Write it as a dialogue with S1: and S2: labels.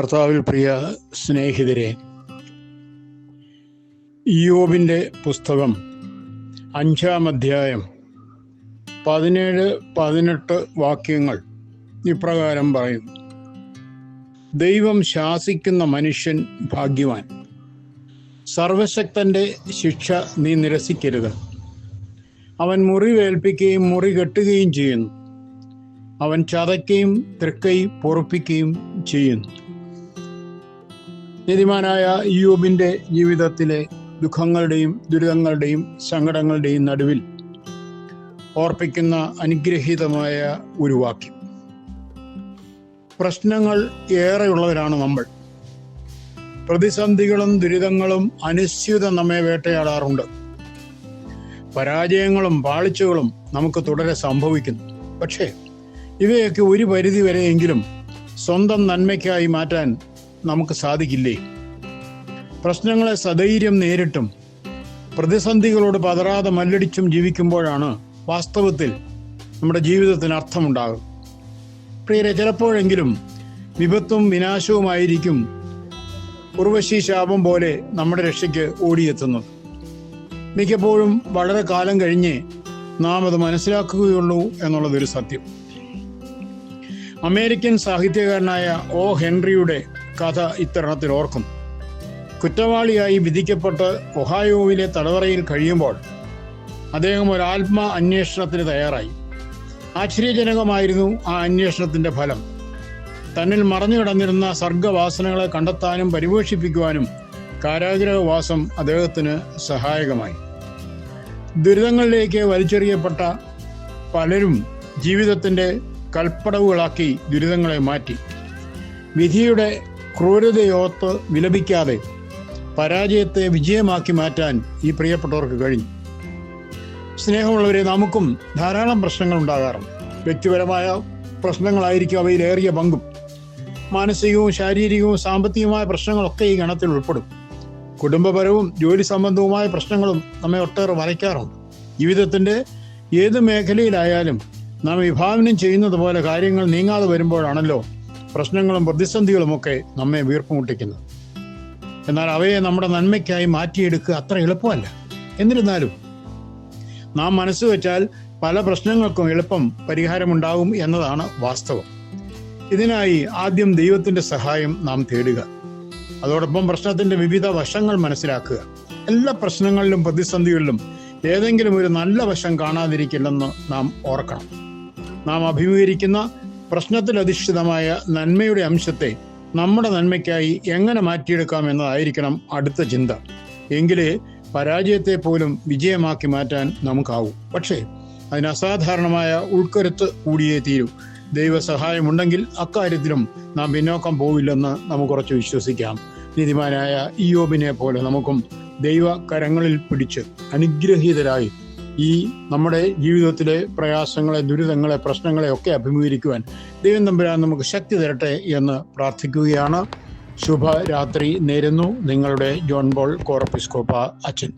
S1: കർത്താവിൽ പ്രിയ സ്നേഹിതരെ യോബിന്റെ പുസ്തകം അഞ്ചാം അധ്യായം പതിനേഴ് പതിനെട്ട് വാക്യങ്ങൾ ഇപ്രകാരം പറയും. ദൈവം ശാസിക്കുന്ന മനുഷ്യൻ ഭാഗ്യവാൻ. സർവശക്തന്റെ ശിക്ഷ നീ നിരസിക്കരുത്. അവൻ മുറിവേൽപ്പിക്കുകയും മുറി കെട്ടുകയും ചെയ്യുന്നു. അവൻ ചതയ്ക്കുകയും തൃക്കൈ പൊറുപ്പിക്കുകയും ചെയ്യുന്നു. നീതിമാനായ യൂബിന്റെ ജീവിതത്തിലെ ദുഃഖങ്ങളുടെയും ദുരിതങ്ങളുടെയും സങ്കടങ്ങളുടെയും നടുവിൽ ഓർപ്പിക്കുന്ന അനുഗ്രഹീതമായ ഒരു വാക്യം. പ്രശ്നങ്ങൾ ഏറെയുള്ളവരാണ് നമ്മൾ. പ്രതിസന്ധികളും ദുരിതങ്ങളും അനിശ്ചിത നമ്മെ വേട്ടയാടാറുണ്ട്. പരാജയങ്ങളും പാളിച്ചകളും നമുക്ക് തുടരെ സംഭവിക്കുന്നു. പക്ഷേ ഇവയൊക്കെ ഒരു പരിധി വരെയെങ്കിലും സ്വന്തം നന്മയ്ക്കായി മാറ്റാൻ നമുക്ക് സാധിക്കില്ലേ? പ്രശ്നങ്ങളെ സധൈര്യം നേരിട്ടും പ്രതിസന്ധികളോട് പതറാതെ മല്ലടിച്ചും ജീവിക്കുമ്പോഴാണ് വാസ്തവത്തിൽ നമ്മുടെ ജീവിതത്തിന് അർത്ഥമുണ്ടാകും പ്രിയരെ ചിലപ്പോഴെങ്കിലും വിപത്തും വിനാശവുമായിരിക്കും ഉർവശി ശാപം പോലെ നമ്മുടെ രക്ഷയ്ക്ക് ഓടിയെത്തുന്നത്. മിക്കപ്പോഴും വളരെ കാലം കഴിഞ്ഞേ നാം അത് മനസ്സിലാക്കുകയുള്ളൂ എന്നുള്ളതൊരു സത്യം. അമേരിക്കൻ സാഹിത്യകാരനായ ഒ ഹെൻറിയുടെ കഥ ഇത്തരണത്തിൽ ഓർക്കും. കുറ്റവാളിയായി വിധിക്കപ്പെട്ട് ഒഹായോവിലെ തടവറയിൽ കഴിയുമ്പോൾ അദ്ദേഹം ഒരു ആത്മ അന്വേഷണത്തിന് തയ്യാറായി. ആശ്ചര്യജനകമായിരുന്നു ആ അന്വേഷണത്തിന്റെ ഫലം. തന്നിൽ മറഞ്ഞു കിടന്നിരുന്ന സർഗവാസനകളെ കണ്ടെത്താനും പരിപോഷിപ്പിക്കുവാനും കാരാഗ്രഹവാസം അദ്ദേഹത്തിന് സഹായകമായി. ദുരിതങ്ങളിലേക്ക് വലിച്ചെറിയപ്പെട്ട പലരും ജീവിതത്തിന്റെ കൽപ്പടവുകളാക്കി ദുരിതങ്ങളെ മാറ്റി. വിധിയുടെ ക്രൂരതയോത്ത് വിലപിക്കാതെ പരാജയത്തെ വിജയമാക്കി മാറ്റാൻ ഈ പ്രിയപ്പെട്ടവർക്ക് കഴിഞ്ഞു. സ്നേഹമുള്ളവരെ നമുക്കും ധാരാളം പ്രശ്നങ്ങൾ ഉണ്ടാകാറുണ്ട്. വ്യക്തിപരമായ പ്രശ്നങ്ങളായിരിക്കും അവയിലേറിയ പങ്കും. മാനസികവും ശാരീരികവും സാമ്പത്തികവുമായ പ്രശ്നങ്ങളൊക്കെ ഈ ഗണത്തിൽ ഉൾപ്പെടും. കുടുംബപരവും ജോലി സംബന്ധവുമായ പ്രശ്നങ്ങളും നമ്മെ ഒട്ടേറെ വരയ്ക്കാറുണ്ട്. ജീവിതത്തിന്റെ ഏത് മേഖലയിലായാലും നാം വിഭാവനം ചെയ്യുന്നത് പോലെ കാര്യങ്ങൾ നീങ്ങാതെ വരുമ്പോഴാണല്ലോ പ്രശ്നങ്ങളും പ്രതിസന്ധികളുമൊക്കെ നമ്മെ വീർപ്പുമുട്ടിക്കുന്നത് എന്നാൽ അവയെ നമ്മുടെ നന്മയ്ക്കായി മാറ്റിയെടുക്കുക അത്ര എളുപ്പമല്ല. എന്നിരുന്നാലും നാം മനസ്സ് വെച്ചാൽ പല പ്രശ്നങ്ങൾക്കും എളുപ്പം പരിഹാരമുണ്ടാകും എന്നതാണ് വാസ്തവം. ഇതിനായി ആദ്യം ദൈവത്തിന്റെ സഹായം നാം തേടുക. അതോടൊപ്പം പ്രശ്നത്തിന്റെ വിവിധ വശങ്ങൾ മനസ്സിലാക്കുക. എല്ലാ പ്രശ്നങ്ങളിലും പ്രതിസന്ധികളിലും ഏതെങ്കിലും ഒരു നല്ല വശം കാണാതിരിക്കില്ലെന്ന് നാം ഓർക്കണം. നാം അഭിമുഖീകരിക്കുന്ന പ്രശ്നത്തിൽ അധിഷ്ഠിതമായ നന്മയുടെ അംശത്തെ നമ്മുടെ നന്മയ്ക്കായി എങ്ങനെ മാറ്റിയെടുക്കാം എന്നതായിരിക്കണം അടുത്ത ചിന്ത. എങ്കിലേ പരാജയത്തെ പോലും വിജയമാക്കി മാറ്റാൻ നമുക്കാവൂ. പക്ഷേ അതിന് അസാധാരണമായ ഉൾക്കരുത്ത് കൂടിയേ തീരൂ. ദൈവസഹായമുണ്ടെങ്കിൽ അക്കാര്യത്തിലും നാം പിന്നോക്കം പോവില്ലെന്ന് നമുക്ക് കുറച്ച് വിശ്വസിക്കാം. നീതിമാനായ ഇയോബിനെ പോലെ നമുക്കും ദൈവ കരങ്ങളിൽ പിടിച്ച് അനുഗ്രഹീതരായി ഈ നമ്മുടെ ജീവിതത്തിലെ പ്രയാസങ്ങളെ ദുരിതങ്ങളെ പ്രശ്നങ്ങളെ ഒക്കെ അഭിമുഖീകരിക്കുവാൻ ദൈവം തമ്പുരാൻ നമുക്ക് ശക്തി തരട്ടെ എന്ന് പ്രാർത്ഥിക്കുകയാണ്. ശുഭരാത്രി നേരുന്നു. നിങ്ങളുടെ ജോൺ ബോൾ കോറപ്പിസ്കോപ്പ അച്ഛൻ.